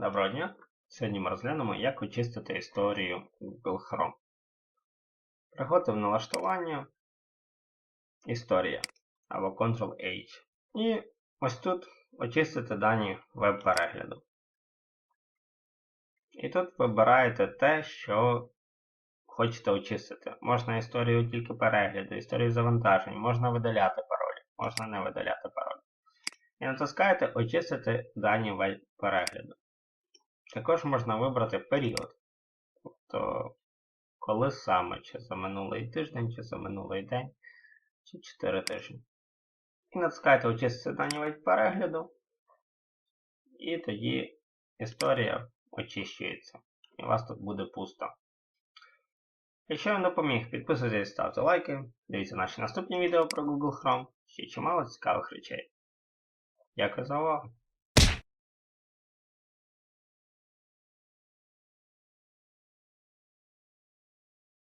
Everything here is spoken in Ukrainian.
Доброго дня! Сьогодні ми розглянемо, як очистити історію Google Chrome. Приходьте в налаштування Історія або Ctrl-H. І ось тут очистити дані веб-перегляду. І тут вибираєте те, що хочете очистити. Можна історію тільки перегляду, історію завантажень, можна видаляти паролі, можна не видаляти паролі. І натискаєте Очистити дані веб-перегляду. Також можна вибрати період. Тобто, коли саме, чи за минулий тиждень, чи за минулий день, чи 4 тижні. І натискаєте очистити дані від перегляду. І тоді історія очищується. І у вас тут буде пусто. Якщо вам допоміг, підписуйтесь, ставте лайки, дивіться наші наступні відео про Google Chrome, ще чимало цікавих речей. Дякую за увагу!